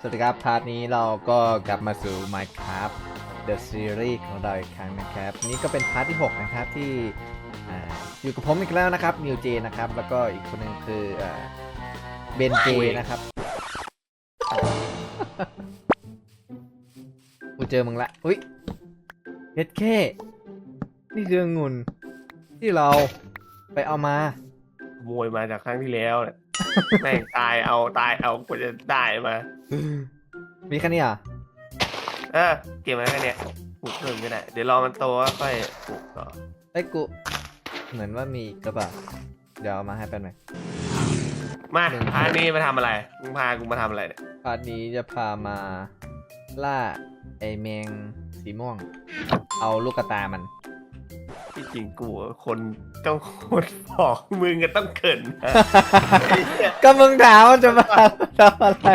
สวัสดีครับ พาร์ทนี้เราก็กลับมาสู่ Minecraft The Series ของเราอีกครั้งนะครับ นี่ก็เป็นพาร์ทที่ 6 นะครับที่อ่าอยู่กับผมอีกแล้วนะครับนิวเจนะครับ แล้วก็อีกคนหนึงคือเบนเจนะครับกูเจอมึงละ อุ้ยเฮ็ดแค่นี่คือองุ่นที่เราไปเอามาขโมยมาจากครั้งที่แล้วเนี่ยแม่งตายเอาตายเอากว่าจะได้มา มีแค่นี้เหรอะเออเก็บมาแค่เนี้ยปลูกเพิ่มก็ได้เดี๋ยวรอมันโตก็ค่อยปลูกต่อไอ้ยกู เหมือนว่ามีอีกกระบะเดี๋ยวเอามาให้แป๊บหนึง มาหนึ่ง พานี่มาทำอะไรมึงพากูมาทำอะไรเนี่ยพาร์ทนี้จะพามาล่าไอแมงสีม่วง เอาลูกกระตามัน ที่จริงกูอะคนต้องคนบอกมึงก็ต้องเขินนะก็มึงถามว่าจะมาทำอะไร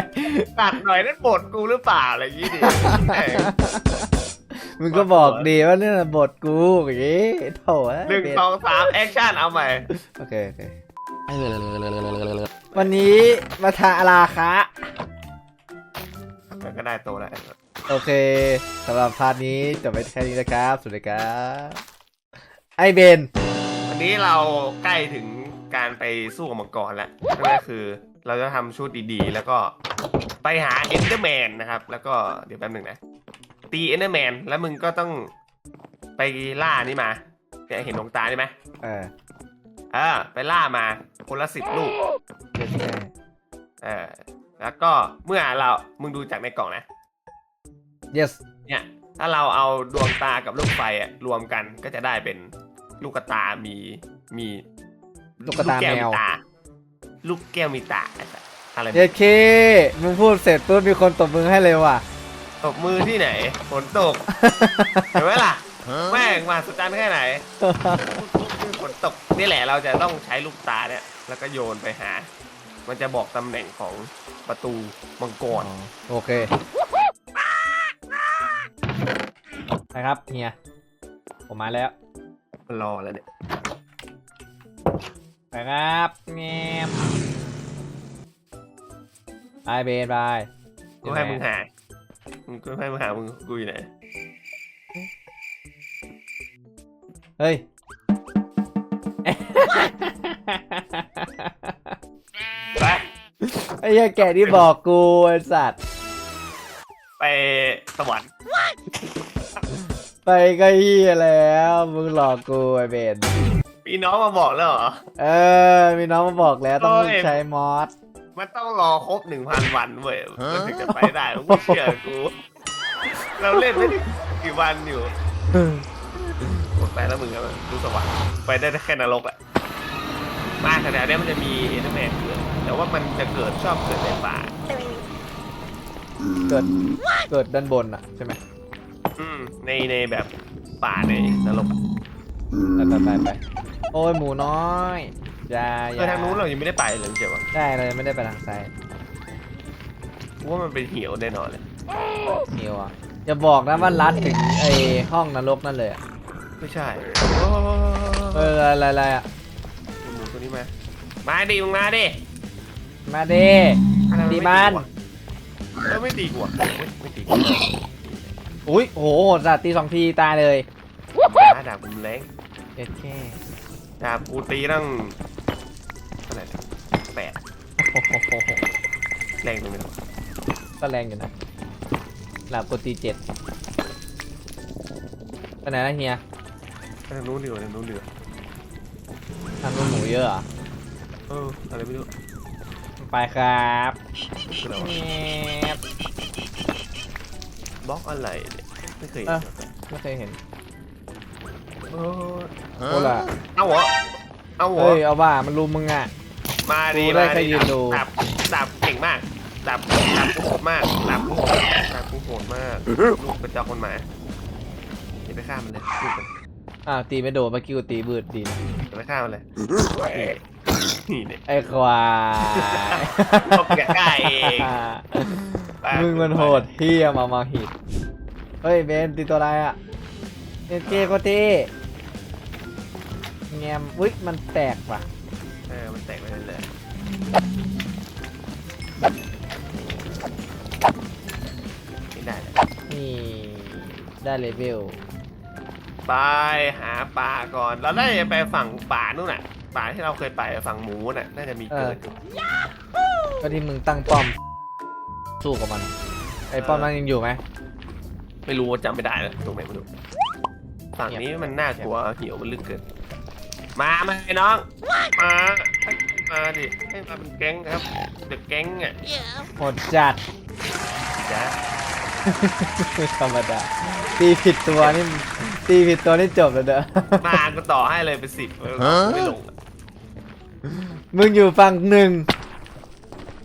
ตัดหน่อยนั่นบทกูหรือเปล่าอะไรอย่างงี้ดิแม่งมึงก็บอกดีว่าเนี่ยบทกูอย่างงี้โถ่เอ้ยหนึ่งเบสสองสามแอคชั่นเอาใหม่โอเคโอเควันนี้มาทาอาราคะก็ได้โตแล้ว โอเคสำหรับพาร์ทนี้จบไปแค่นี้นะครับ สวัสดีครับ ไอเบน วันนี้เราใกล้ถึงการไปสู้กับมังกรแล้วนั่นก็คือเราจะทำชุดดีๆ แล้วก็ไปหาเอนเดอร์แมนนะครับ แล้วก็เดี๋ยวแป๊บหนึ่งนะ ตีเอนเดอร์แมนแล้วมึงก็ต้องไปล่านี่มาเนี่ยเห็นดวงตานี่ไหมเออเออไปล่ามาคนละสิบลูก เจ็ดแม่เออแล้วก็เมื่อเรา มึงดูจากในกล่องนะ yes เนี่ย ถ้าเราเอาดวงตากับลูกไฟอะรวมกันก็จะได้เป็น ลูกกระตา มีมีลูกกระตาแก้วแมวมีตาลูกแก้วมีตาอะไรเจ็ดเคมึงพูดเสร็จปุ๊บมีคนตบมือให้เลยว่ะตบมือที่ไหนฝนตกเห็นไหมล่ะแม่งมาสุดจันแค่ไหนฝนตกนี่แหละเราจะต้องใช้ลูกตาเนี่ยแล้วก็โยนไปหา มันจะบอกตำแหน่งของประตูมังกรโอเคไปครับเฮียผมมาแล้ว รอแล้วเนี่ยไปครับเงียบไปเบนไปกูให้มึงหามึงกูให้มึงหามึงกูอยู่ไหนเฮ้ยไปไอ้เหี้ยแกที่บอกกูไอ้สัตว์ไปสวรรค์ ไปก็เฮียแล้วมึงหลอกกูไอ้เบนพี่น้องมาบอกแล้วเหรอ เออ มีน้องมาบอกแล้วต้องโอ้ย ใช้มอสมันต้องรอครบหนึ่งพันวันเว้ยมันถึงจะไปได้มึงไม่เชื่อกู เราเล่นไม่ได้กี่วันอยู่หมดไปแล้วมึงครับดูสวรรค์ไปได้แค่นรกอะมาแถวๆเนี้ยมันจะมีเอเดอร์แมนเกิดแต่ว่ามันจะเกิดชอบเกิดในป่าเกิดเกิดด้านบนอะใช่ไหม อืมในในแบบป่าในนรกอะไปไปไปไปโอ้ยหมูน้อยอย่าอเออย่างทางนู้นเรายังไม่ได้ไปเลยเจ๋วะใช่เรายังไม่ได้ไปทางซ้ายกูว่ามันเป็นเหี่ยวแน่นอนเลยนิวอะอย่าบอกนะว่าลัดถึงไอ้ห้องนรกนั่นเลยอะไม่ใช่เอออะไรอะไรอะหมูตัวนี้มามาดิมึงมาดิมาดิ อะไรดีมัน เออไม่ตีกูอะไม่ไม่ตีกู อุ้ยโอ้โหสัตว์ตีสองทีตายเลยดาบดาบกูแรงเอ็ดแค่ดาบกูตีตั้งเท่าไหร่เนี่ยแปดโอ้โหแรงตรงนี้หรอก็แรงอยู่นะหลับกดตีเจ็ดไปไหนนะเฮียทางนู้นดีกว่าทางนู้นดีกว่าทำลูกหมูเยอะเหรอเอออะไรไม่รู้ไปครับคืออะไรวะแงบ บล็อกอะไรเนี่ยไม่เคยเอเห็อนไม่เคยเห็นเออโอ้ล่ะเอาเหรอเอาเหรอเฮ้ยเอาว่ามันลุมมึงอะ มาดิกูได้มาแค่ดิยืนดูดาบดาบเก่งมากดาบดาบกูโหดมากดาบกูโหดดาบกูโหดมากลูกกระจอกคนหมาอย่าไปฆ่ามันเลยลูกมันอ้าวตีไม่โดนเมื่อกี้กูตีบืดดีนะอย่าไปฆ่ามันเลยนี่เนี่ยไอ้ควายตบแกะได้ มึงมันโหดเที่ยมามาหิดเฮ้ยเบนตีตัวอะไรอะเอเก้จก็ตีแงมอุ้ยมันแตกว่ะเออ มันแตกไปเรื่อยๆนี่ได้นี่ ได้เลเวลไปหาป่าก่อน เราได้ไปฝั่งป่านู่นน่ะ ป่าที่เราเคยไปฝั่งหมูน่ะ น่าจะมีเกิดก็ที่มึงตั้งป้อม สู้กับมัน ไอ้ป้อมนั้นยังอยู่ไหม ไม่รู้ว่าจำไม่ได้แล้วตรงไหนไม่รู้ฝั่งนี้มันน่ากลัวเหี่ยวมันลึกเกิน มามาไอ้น้อง มาให้มาดิให้มาเป็นแก๊งครับเด็กแก๊งอะโหดจัด จ้ะธรรมดา ตีผิดตัวนี่ ตีผิดตัวนี่จบแล้วเด้อ มาก็ต่อให้เลยเป็นสิบเออไม่ลงอะมึงอยู่ฝั่งหนึ่ง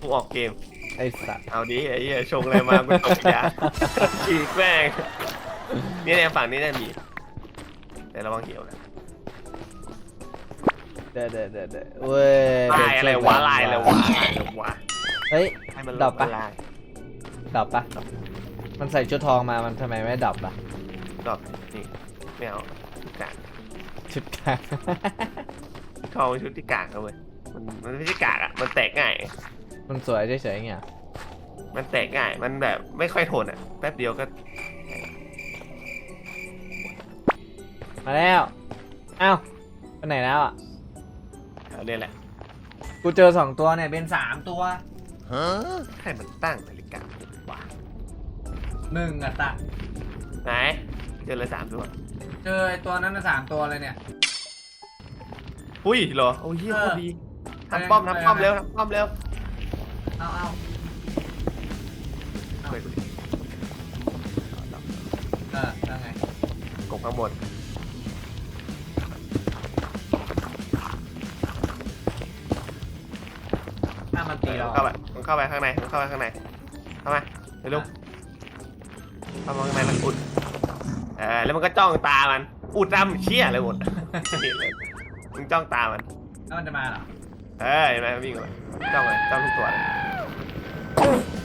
กูออกเกม ไอ้สัตว์เอาดิไอ้เหี้ยชงอะไรมากูตกยาฉีกแม่งนี่ในฝั่งนี้น่ามี แต่ระวังเหี่ยวนะ เด้อเด้อเด้อเด้อเว้ยลายอะไรวะลายอะไรวะลายอะไรวะเฮ้ย ให้มันดอกปะ ลายดับปะมันใส่ชุดทองมามันทำไมไม่ดับล่ะดอกนี่ไม่เอาชุดกากชุดกลาง ทองเป็นชุดที่กากเอาเว้ยมันมันไม่ใช่กากอะมันแตกง่าย มันสวยเฉยๆเงี้ยมันแตกง่าย มันแบบไม่ค่อยทนอะ แป๊บเดียวก็ มาแล้วเอ้าไปไหนแล้วอะ เอาเนี่ยแหละกูเจอสองตัวเนี่ยเป็นสามตัวให้มันตั้งนาฬิกาว่ะหนึ่งอะตะ ไหน เจอเลยสามตัว เจอไอตัวนั้นสามตัวเลยเนี่ย อุ้ยเหรอ โอ้ยเฮียเออโคตรดีทำป้อมไปทำป้อมไปเร็วทำป้อมเร็ว เอาเอาเฮ้ยเออแล้วไงกบข้างบนถ้ามันตีเราเข้าไปมันเข้าไปข้างใน มันเข้าไปข้างใน เข้ามาเร็วๆเข้ามาข้างในแล้วอุดเออแล้วมันก็จ้องตามัน อุดดำเชี่ยเลยหมดเห็นเลยมึงจ้องตามันแล้วมันจะมาเหรอ เออเห็นไหมมันวิ่งมาจ้องเลยจ้องทุกตัวเลย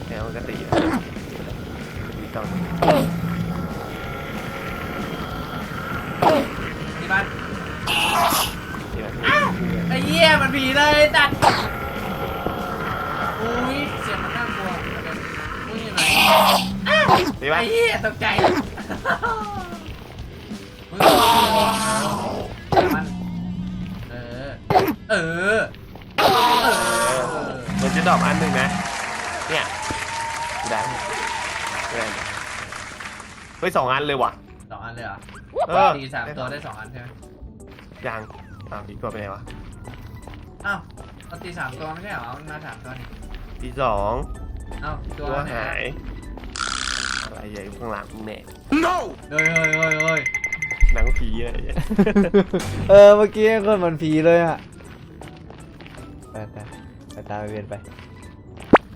เนี่ยมันก็ตีนะมีจ้องที่บ้านนี่นะไอ้เหี้ยมันผีเลยตัดอุ้ยเสียงมันน่ากลัวอุ้ยอยู่ไหนตีปะไอ้เหี้ยตกใจอุ้ยมันเออเออเออมันจะดรอปอันหนึ่งนะ ฮ้ยสองอันเลยว่ะ สองอันเลยเหรอเออ ตีสามตัวได้สองอันใช่ไหมยังอ้าวอีกตัวไปไหนวะอ้าวเราตีสามตัวไม่ใช่เหรอมันมาสามตัวนี่ที่สองอ้าวตัวตัวไหนหายอะไรใหญ่อยู่ข้างหลังแน่เฮ้ยเฮ้ยเฮ้ยเฮ้ยหนังผีอะไรอย่างเงี้ยเออเมื่อกี้คนเหมือนผีเลยอะไปไปไปตามไปเวียนไป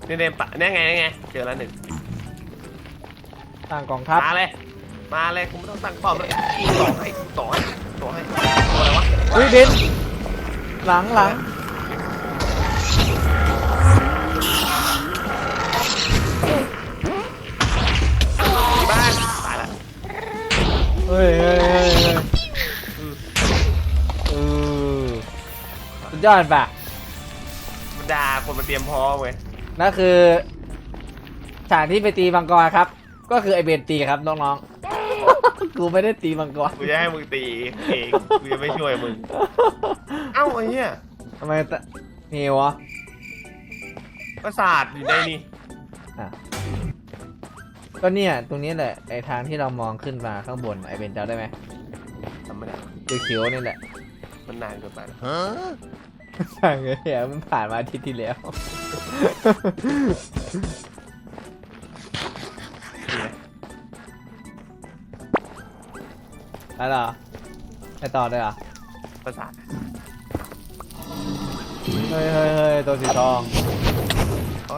เนี่ยเนี่ยปะเนี่ยไงเนี่ยไงเจอแล้วหนึ่ง ตั้งกองทัพมาเลย มาเลยคุณไม่ต้องตั้งป้อมเลยต่อให้ต่อให้ต่อให้ตัวอะไรวะอุ้ยเบนหลังหลังที่บ้านตายละเฮ้ยเฮ้ยเฮ้ยเฮ้ยเออสุดยอดป่ะมันด่าคนมาเตรียมพร้อมเว้ยนั่นคือฉากที่ไปตีมังกรครับ ก็คือไอเบนตีครับน้องๆ กูไม่ได้ตีมังกรกูจะให้มึงตีเองกูจะไม่ช่วยมึง เอ้าไอ้เหี้ยทำไมตะเหี่ยวอะประสาทอยู่ในนี่อะก็เนี่ย ตรงนี้แหละไอทางที่เรามองขึ้นมาข้างบนไอเบนจำได้ไหมทำไม่ได้คือเขียวๆนี่แหละมันนานเกินไปแล้วสั่งเลยอะมันผ่านมาอาทิตย์ที่แล้ว แล้วเหรอไปต่อเลยเหรอประสาทเฮ้ยเฮ้ยเฮ้ยตัวสีทอง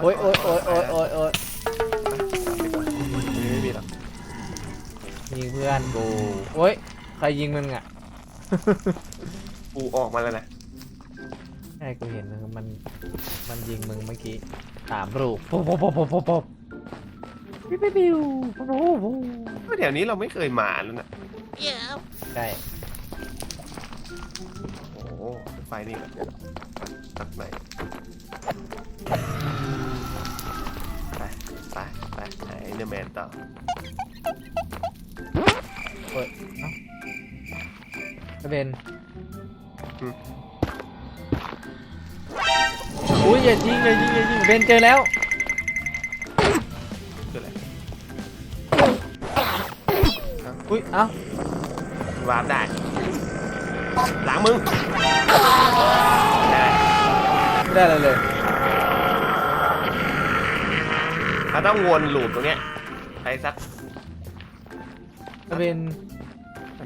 โอ๊ยโอ๊ยโอ๊ยโอ๊ยโอ๊ยโอ๊ยไม่มีหรอกยิงเพื่อนกูโอ๊ยใครยิงมึงอะกูออกมาแล้วนะใช่กูเห็นมันมันมันยิงมึงเมื่อกี้สามรูปปุ๊บปุ๊บปุ๊บปุ๊บปุ๊บปุ๊บปิ๊บปิ๊บปิ๊วปุ๊บปุ๊บปุ๊บเพราะแถวนี้เราไม่เคยมาแล้วนะ ใช่โอ้โหไฟนี่แบบเดี๋ยวตัดใหม่ไปไปไปไหนเดอร์แมนต่อเบนอืมอุ้ยอย่ายิงอย่ายิงอย่ายิงเบนเจอแล้ว คืออะไรอุ้ยเอ้า วาร์ปได้ หลังมึง ได้ไม่ได้อะไรเลยเขาต้องวนลูปตรงเนี้ยไปสักเบน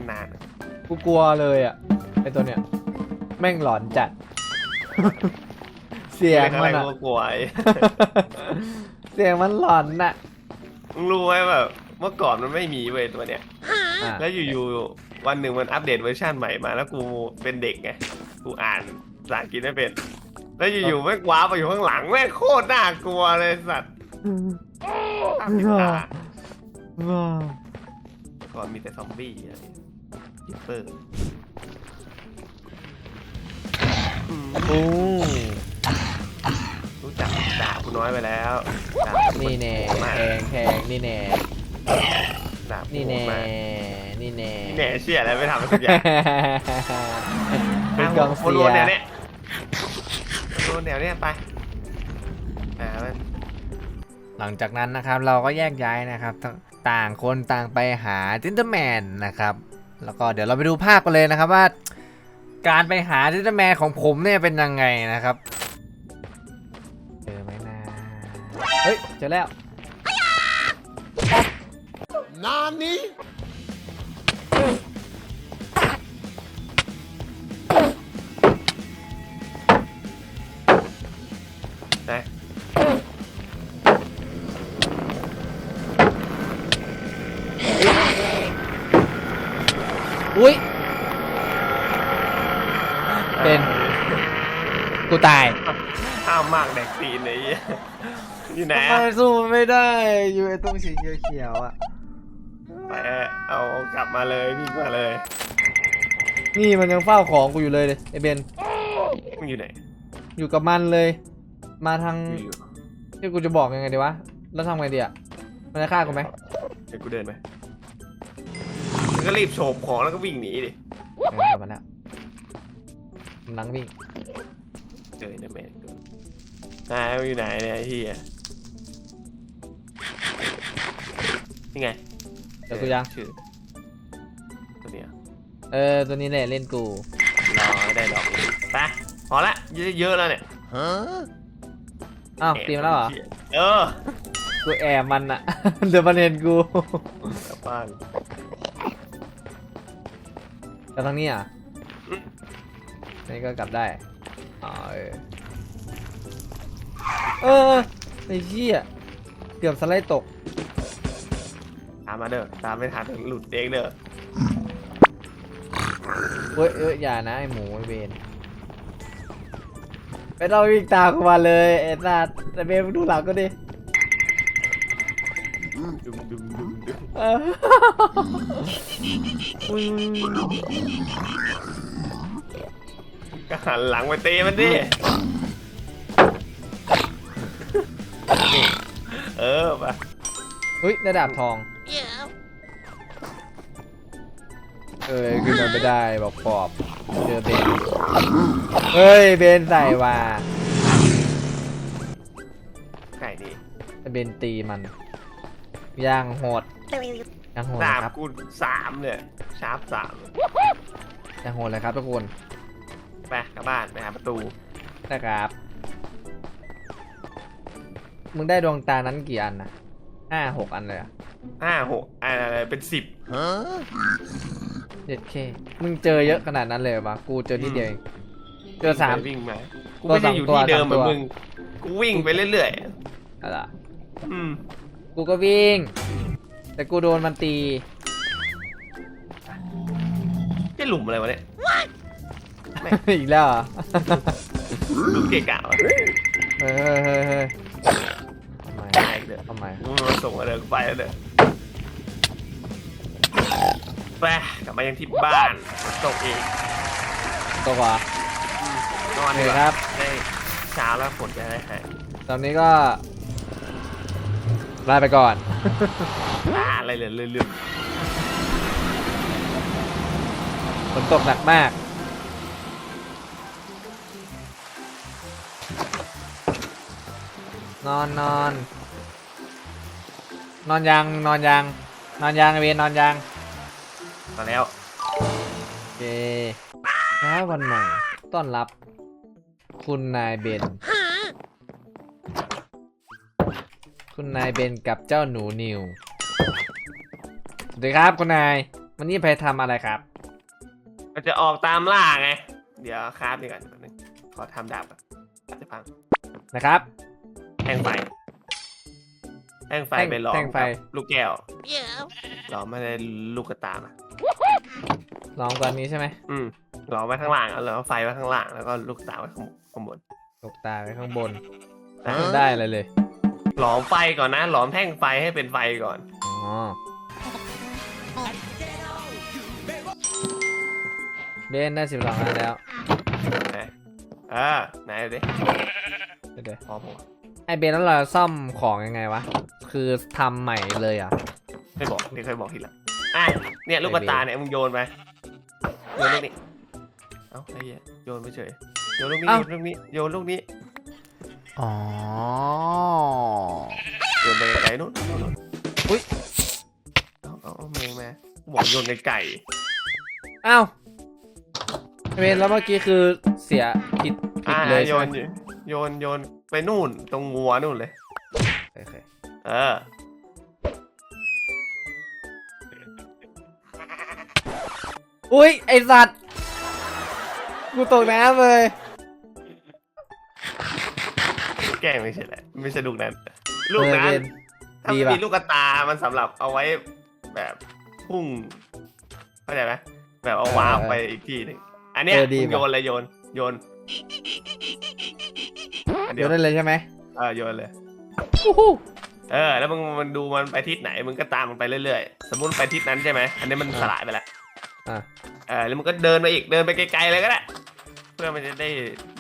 นานๆกูกลัวเลยอะไอตัวเนี้ยแม่งหลอนจัด เสียงอะไรมันอะก็กลัวไอ้เสียงมันหลอนน่ะ มึงรู้ไหมแบบเมื่อก่อนมันไม่มีเว้ยตัวเนี้ยอะแล้วอยู่ๆ วันหนึ่งมันอัปเดตเวอร์ชันใหม่มาแล้วกูเป็นเด็กไง กูอ่านภาษาอังกฤษไม่เป็น แล้วอยู่ๆแม่งว้าร์ปไปอยู่ข้างหลังแม่งโคตรน่ากลัวเลยสัตว์ภาพติดตาว้าวก่อนมีแต่ซอมบี้อะไรยิปเปอร์อืมโอ้รู้จักด่ากูน้อยไปแล้วด่ากูนี่แน่มาแขงแขงนี่แน่ ด่ากูนี่แน่มานี่แน่ นี่แน่เชี่ยอะไรไม่ทำอะไรสักอย่างเป็นกองโฟเสีโลยแนวเนี้ยโฟโลแนวเนี้ยไปอ่ามันหลังจากนั้นนะครับเราก็แยกย้ายนะครับตต่างคนต่างไปหาจินเตอร์แมนนะครับ แล้วก็เดี๋ยวเราไปดูภาพกันเลยนะครับว่า การไปหาจินเตอร์แมนของผมเนี่ยเป็นยังไงนะครับเจอไหมนะเฮ้ยเจอแล้ว ไหนอุ้ย เป็น กูตายห้ามมากแดกตีนไอ้เหี้ยอยู่ไหนทำไมอะสู้มันไม่ได้ อยู่ไอ้ตรงสีเขียวๆอะไปเอาเอา กลับมาเลยวิ่งมาเลยนี่มันยังเฝ้าของกูอยู่เลยเลยไอ้เบนมึงอยู่ไหนอยู่กับมันเลย มาทางอยู่ที่กูจะบอกยังไงดีวะแล้วทำไงดีอะมันจะฆ่ากูไหมเดี๋ยวกูเดินไปมึงก็รีบโฉบของแล้วก็วิ่งหนีดิเออกลับมาแล้วกำลังวิ่งเจอเดอร์แมนกูนายมึงอยู่ไหนเนี่ยไอ้เหี้ยนี่ไงเดี๋ยวกูยัง ชื่อตัวเนี้ย เออ ตัวนี้แหละเล่นกูรอให้ได้ดอกไปพอละเยอะเยอะแล้วเนี่ยอ้าวตีมาแล้วเหรอ เออ กูแอบมันอะเดี๋ยวมันเห็นกูกลับบ้านแต่ทางนี้อะอืมนี่ก็กลับได้อ๋อเออเออไอ้เหี้ยเกือบสไลด์ตก ตามมาเด้อ ตามไม่ทันหลุดเองเด้อ เฮ้ยเอ้ยอย่านะไอหมูไอเวนไปเราวิ่งตามกูมาเลยไอ้สัตว์แต่เบนมึงดูหลังก็ดิดุมดุมดุมดุมเอออุ้ยก็หันหลังไปตีมันดิ เออไปอุ้ยได้ดาบทอง เอ้ยขึ้นมาไม่ได้บอกปอบเจอเบนเฮ้ยเบนใส่ว่าไก่ดีเบนตีมันย่างโหดย่างโหดดานะบครับกูสามเนี่ยชาร์ปสามย่างโหดเลยครับทุกคนไปกลับบ้านไปหาประตูนะครับ มึงได้ดวงตานั้นกี่อันนะห้าหกอันเลยอะห้าหกอะไรเป็นสิบ เจ็ดเคมึงเจอเยอะขนาดนั้นเลยเหรอวะกูเจอนิดเดียวเองเจอสาม วิ่งมากูตัวไม่ได้อยู่สองตัวที่เดิมเหมือนสามตัวมึงกูวิ่งไปเรื่อยอะไรๆอืมกูก็วิ่ง แต่กูโดนมันตีจะหลุมอะไรวะเนี่ยอีกแล้วเหรอ หลุมเกะกะวะเฮ้ยเฮ้ยเฮ้ยเฮ้ยทำไมไปเด้อทำไมมึงมาส่งมาเด้อกูไปแล้วเด้อ ไปกลับมายังที่บ้านตกเองตัวกว่านอนโอดีเคกว่าครับ ได้เช้าแล้วฝนจะได้หายตอนนี้ก็ลาไปก่อนอ่าอะไรเหลือเรื่อยฝนตกหนักมาก นอนนอน นอนยังนอนยัง นอนยังไอ้เวนนอนยัง มาแล้ว โอเคเช้าวันใหม่ ต้อนรับ คุณนายเบน คุณนายเบนกับเจ้าหนูนิวสวัสดีครับคุณนาย วันนี้ไปทำอะไรครับ ก็จะออกตามล่าไง เดี๋ยวคราฟดีก่อนแป๊บนึงขอทำดาบก่อนจะพังนะครับ แท่งไฟ แท่งไฟแท่งไปหลอมแท่งไฟ กับลูกแก้วหลอมไม่ได้ลูกกระตามา ลองก่อนนี้ใช่ไหมอืมหลอมไว้ข้างล่างแล้วเอาไฟไว้ข้างล่างแล้วก็ลูกตาไว้ข้างข้างบนตกตาไว้ข้างบนอะไม่ได้เลยเลย หลอมไฟก่อนนะ หลอมแท่งไฟให้เป็นไฟก่อน อ๋อ เบนได้สิบสองอันแล้วไหนเออไหนดูดิเดี๋ยวพอผมๆไอเบนแล้วเราซ่อมของยังไงวะ คือทำใหม่เลยเหรอะไม่บอกเดี๋ยวค่อยบอกทีหลังอะเนี่ยลูกกระตาเนี่ยมึงโยนไป โยนลูกนี้ เอ้าไอ้เหี้ยโยนไปเฉย โยนลูกนี้โยนลูกนี้ โยนลูกนี้ อ๋อ โยนไปไกลๆนู้นนู้นนู้นอุ๊ยเอาเอาเอาเมงมาบอกโยนไกลอ้าวไอ้เบนแล้วเมื่อกี้คือเสียผิดๆผิอ่าดเลยโยใช่น ไหมโยน โยน ไปนู่น ตรงงัวนู่นเลย โอเค เออ อุ้ยไอสัตว์ กูตกน้ำเลย แกล้งไม่ใช่แหละไม่ใช่ลูกนั้น ลูกนั้น เออเบนถ้าดีมันปะมีลูกกระตา มันสำหรับเอาไว้แบบพุ่งเข้าใจไหมแบบเอาวางไปอีกที่หนึ่งอันเนี้ยเออดีมึงโยปะนเลยโยน โยนอันเดี๋เดียยววได้เลยใช่ไหมเออโยนเลย อู้หูเออ แล้วมึงมันดูมันไปทิศไหน มึงก็ตามมันไปเรื่อยๆ สมมติไปทิศนั้นใช่ไหม อันนี้มันสลายไปแล้วอะเออแล้วมันก็เดินไปอีกเดินไปไกลๆเลยก็ได้เพื่อมันจะได้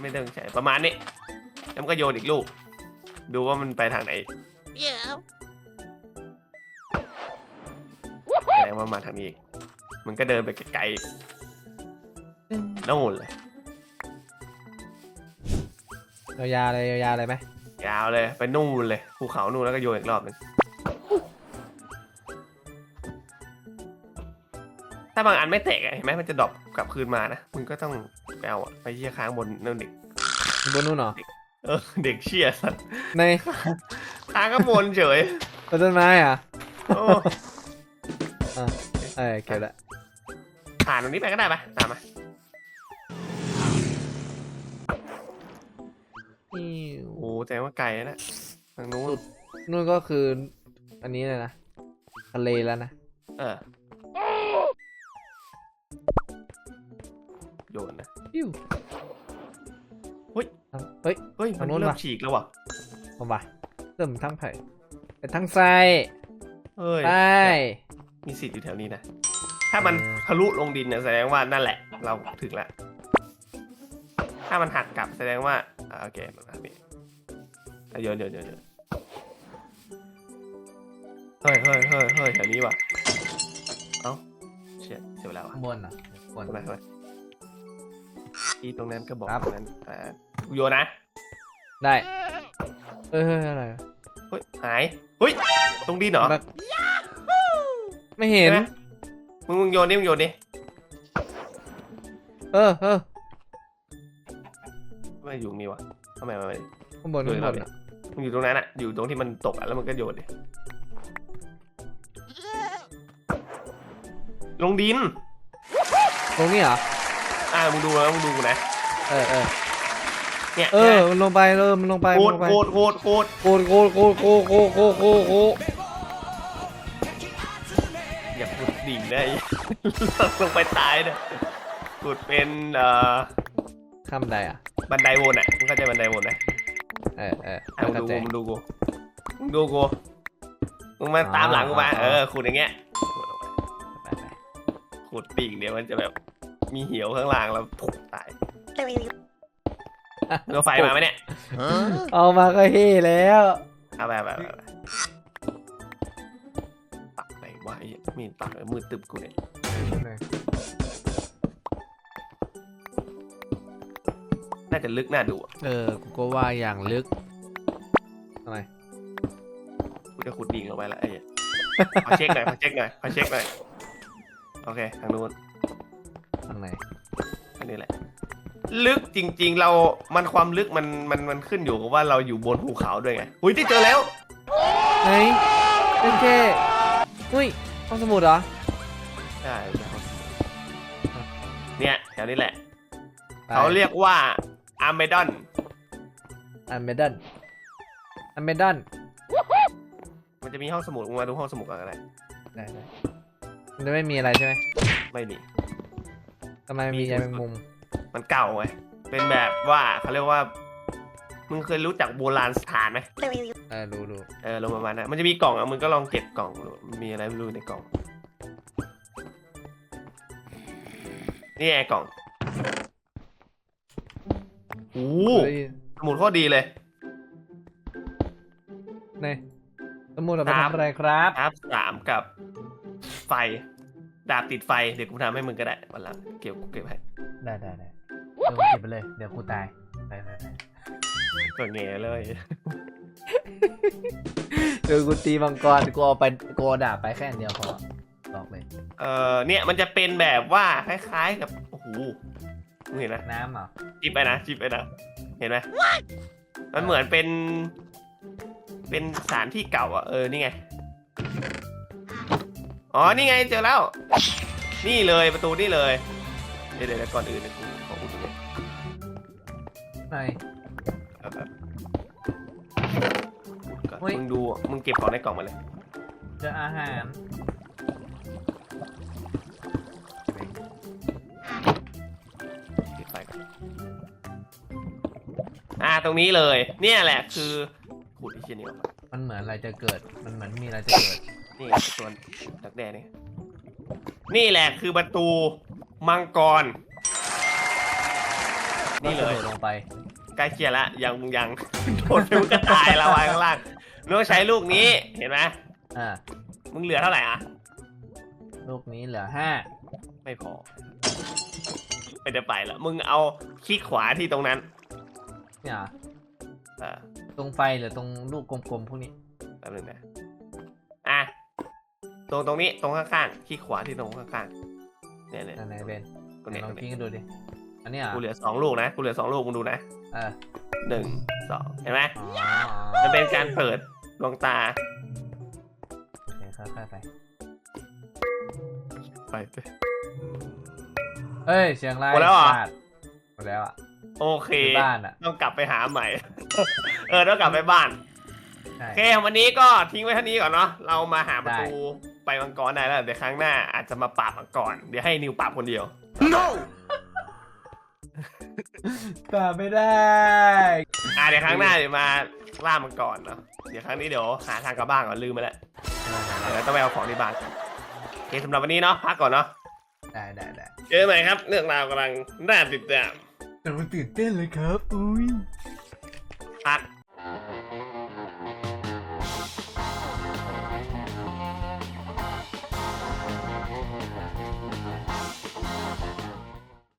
ไม่ต้องใช้ประมาณนี้แล้วมันก็โยนอีกลูก ดูว่ามันไปทางไหนแสดงว่ามาทางนี้อีกมันก็เดินไปไกลๆอีกโน่นเลยยาวๆเลยยาวๆเลยไหมยาวเลยไปนู่นเลยภูเขานู่นแล้วก็โยนอีกรอบหนึง บางอันไม่แตกอะเห็นไหมมันจะดรอปกลับคืนมานะมึงก็ต้องไปเอาอะไปเชี่ยค้างบนนั่นเด็กบนนู่นเหรอเออเด็กเชี่ยสัตว์ในค้างก็บนเฉยต้นไม้เหรอะโอ้เออเก็บละผ่านตรงนี้ไปก็ได้ปะตามมาอิ๊วโอ้แสดงว่าไกลนะทางนู้นนู่นก็คือ อันนี้เลยนะทะเลแล้วนะเออ โยนนะอิ้วเฮ้ย เฮ้ยเฮ้ยทามังนนู้นเริ่ว่ะมฉีกแล้วว่ะเอาไปเริ่มทั้งไผ่เป็นทั้งไส้เฮ้ยใช่มีสิทธิ์อยู่แถวนี้นะ ถ้ามันเออทะลุลงดินเนี่ยแสดงว่านั่นแหละ เราถึงแล้วถ้ามันหักกลับแสดงว่าอ่าโอเคมันหักนี่อะโยนโยนโยนโยนเฮ้ยเฮ้ยเฮ้ยเฮ้ยแถวนี้ว่ะ เอ้าเชี่ยเสียเวลาว่ะข้างบนอะบนทำไมทำไม อีตรงนั้นก็บอกครับ ตรงนั้นอ่าโยนนะได้ เอ้ยเฮ้ยอะไรเฮ้ยหายเฮ้ยตรงดินเหรอแบบไม่เห็น ใช่ไหมมึงมึงโยนนี่มึงโยนนี่เออเออไม่อยู่ตรงนี้วะทำไมมาไม่ ข้างบนโยข้านงบเรานดิอะมึงอยู่ตรงนั้นอะอยู่ตรงที่มันตกอะแล้วมันก็โยนดิลงดินตรงนี้เหรอ อ่ามึงดูแล้วมึงดูกูนะเออเออเนี่ยเออมันลงไปเออมันลงไปโคมันตลรงไปโคตรโคตรโคตรโคตรโคตรโคตรโคตรโคตรโคตรโคตรโคตรอย่าขุดดิ่งได้ลงไปตายเนี่ยขุดเป็นเอ่อข้ามใดอะ บันไดวนอะมึงเข้าใจบันไดวนไหมเออเอออะมึงเข้าดูใจกูมึงดูกูมึงดูกูมึงมาตามหลังกูมาอ๋อเออขุดอย่างเงี้ยขุดลงไปไปไปขุดปีกเดี๋ยวมันจะแบบ มีเหี่ยวข้างล่างแล้วถูกตายเรถไฟมาไหมเนี่ยเอามาก็เฮแล้วเอาไปไปไปตักไหนวะไอ้มีตักมือตึบกูเนี่ยน่าจะลึกน่าดูเออ กูก็ว่าอย่างลึกอะไรกูจะขุดดิ่งลงไปละไอ้ขอเช็คหน่อยขอเช็คหน่อยขอเช็คหน่อย โอเค ทางนู้น ไหน อันนี้แหละ ลึกจริง ๆ เรา มันความลึกมันมันมันขึ้นอยู่กับว่าเราอยู่บนภูเขาด้วยไงอุ้ยที่เจอแล้ว ไหนเป็นแค่อุ้ยห้องสมุดเหรอ ใช่เนี่ยแถวนี้แหละเขาเรียกว่าอาร์เมดอน อันเมดันอันเมดันมันจะมีห้องสมุดมึงมาดูห้องสมุดก่อนก็ได้ได้ได้มันจะไม่มีอะไรใช่ไหมไม่มี ทำไมมันมีใยแมงมุม มันเก่าไงเป็นแบบว่าเขาเรียกว่า มึงเคยรู้จักโบราณสถานไหมเออดูดูเออลงประมาณนั้นมันจะมีกล่องอะมึงก็ลองเก็บกล่องดูมีอะไรไม่รู้ในกล่อง นี่ไงกล่องโอ้โหเฮ้ยสมุดโคตรดีเลยนี่สมุดเอาไปครับทำอะไรครับ ครับสามกับไฟ ดาบติดไฟ เดี๋ยวกูทำให้มึงก็ได้วันหลังเก็บกูเก็บให้ได้ได้ได้เดี๋ยวกูเก็บไปเลย เดี๋ยวกูตายไปไปไปตัวเงี้ยเลยเดี๋ยวกูตีมังกรกูเอาไปกูเอาดาบไปแค่อันเดียวพอบอกเลย เออเนี่ยมันจะเป็นแบบว่าคล้ายๆกับโอ้โหมึงเห็นไหมน้ำเหรอจิบไปนะจิบไปนะเห็นไหมมันเหมือนเป็น เป็นสถานที่เก่าอะเออนี่ไง อ๋อ นี่ไงเจอแล้ว นี่เลยประตูนี่เลย เดี๋ยวเดี๋ยวก่อนอื่นเดี๋ยวกูขออุดตรงนี้ไหนแบบแบบอุดก่อนเฮ้ย มึงดู มึงเก็บของในกล่องมาเลย เจออาหาร ปิดไฟก่อนอ่า ตรงนี้เลย เนี่ยแหละคือขุดไอ้เชี่ยนี่ออกมามันเหมือนอะไรจะเกิด มันเหมือนมีอะไรจะเกิด นี่ไงตัวดักแด้นี่นี่แหละคือประตูมังกร นี่เลยก็กระโดดลงไปใกล้เคียงละยังยังโดนมึงก็ตายแล้ววางข้างล่างมึงต้องใช้ลูกนี้เห็นไหมอ่ามึงเหลือเท่าไหร่อะลูกนี้เหลือห้าไม่พอไม่ได้ไปละมึงเอาคลิกขวาที่ตรงนั้นเนี่ยเหรอเออตรงไฟหรือตรงลูกกลมๆพวกนี้แป๊บนึงนะอะ ตรงตรงนี้ตรงข้างๆคลิกขวาที่ตรงข้างๆเนี่ยเนี่ยอันไหนเบนตรงเนี้ยลตอรงงคิดเนี้ยกันดูดิ อันเนี้ยเหรกูอเหลือสองลูกนะ กูเหลือสองลูกมึงดูนะเออหนึ่งสองเห็นไหมอ๋อมันเป็นการเปิดดวงตา โอเคค่อยๆไป ไปเฮ้ยเสียงไรหมดแล้วเหรอพาดหมดแล้วอะโอเค ที่บ้านอะ ต้องกลับไปหาใหม่ เออ ต้องกลับไปบ้านใช่โอเค วันนี้ก็ทิ้งไว้เท่านี้ก่อนเนาะ เรามาหาประตู ไปมังกรได้แล้วเดี๋ยวครั้งหน้าอาจจะมาปราบมังกร เดี๋ยวให้นิวปราบคนเดียวตาไม่ได้อ่าเดี๋ยวครั้งหน้าเดี๋ยวมาล่ามังกรเนาะเดี๋ยวครั้งนี้เดี๋ยวหาทางกลับบ้านก่อนลืมไปแล้วเดี๋ยวต้องไปเอาของที่บ้านก่อนโอเคสำหรับวันนี้เนาะพักก่อนเนาะได้ได้ได้เจอกันใหม่ครับ เรื่องราวกำลังน่าติดตามแต่มันตื่นเต้นเลยครับ อุ้ยพัก